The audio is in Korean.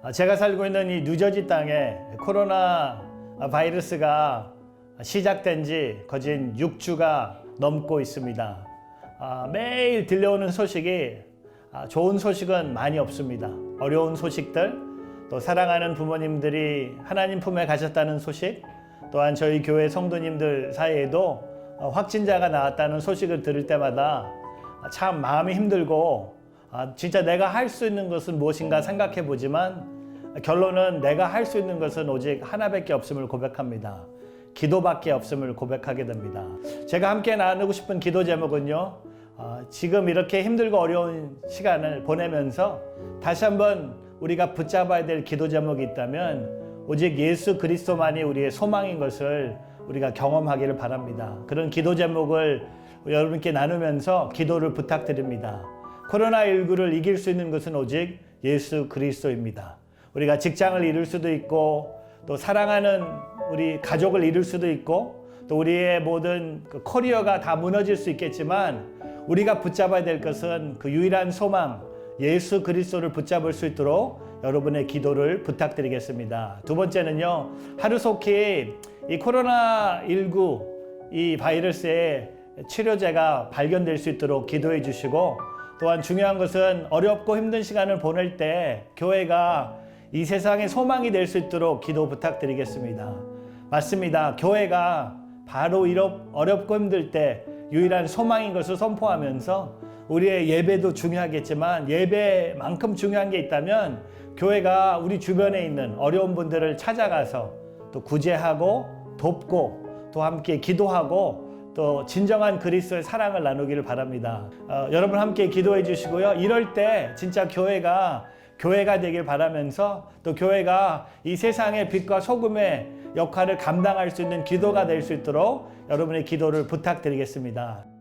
아, 제가 살고 있는 이 뉴저지 땅에 코로나 바이러스가 시작된 지 거진 6주가 넘고 있습니다. 아, 매일 들려오는 소식이 아, 좋은 소식은 많이 없습니다. 어려운 소식들, 또 사랑하는 부모님들이 하나님 품에 가셨다는 소식, 또한 저희 교회 성도님들 사이에도 어, 확진자가 나왔다는 소식을 들을 때마다 참 마음이 힘들고 아, 진짜 내가 할 수 있는 것은 무엇인가 생각해 보지만 결론은 내가 할 수 있는 것은 오직 하나밖에 없음을 고백합니다. 기도밖에 없음을 고백하게 됩니다. 제가 함께 나누고 싶은 기도 제목은요. 아, 지금 이렇게 힘들고 어려운 시간을 보내면서 다시 한번 우리가 붙잡아야 될 기도 제목이 있다면 오직 예수 그리스도만이 우리의 소망인 것을 우리가 경험하기를 바랍니다. 그런 기도 제목을 여러분께 나누면서 기도를 부탁드립니다. 코로나19를 이길 수 있는 것은 오직 예수 그리스도입니다. 우리가 직장을 잃을 수도 있고 또 사랑하는 우리 가족을 잃을 수도 있고 또 우리의 모든 그 커리어가 다 무너질 수 있겠지만 우리가 붙잡아야 될 것은 그 유일한 소망 예수 그리스도를 붙잡을 수 있도록 여러분의 기도를 부탁드리겠습니다. 두 번째는요. 하루속히 이 코로나 19이 바이러스의 치료제가 발견될 수 있도록 기도해 주시고 또한 중요한 것은 어렵고 힘든 시간을 보낼 때 교회가 이 세상의 소망이 될 수 있도록 기도 부탁드리겠습니다. 맞습니다. 교회가 바로 이렇 어렵고 힘들 때 유일한 소망인 것을 선포하면서 우리의 예배도 중요하겠지만 예배만큼 중요한 게 있다면 교회가 우리 주변에 있는 어려운 분들을 찾아가서 또 구제하고 돕고 또 함께 기도하고 또 진정한 그리스도의 사랑을 나누기를 바랍니다. 어, 여러분 함께 기도해 주시고요. 이럴 때 진짜 교회가 교회가 되길 바라면서 또 교회가 이 세상의 빛과 소금의 역할을 감당할 수 있는 기도가 될 수 있도록 여러분의 기도를 부탁드리겠습니다.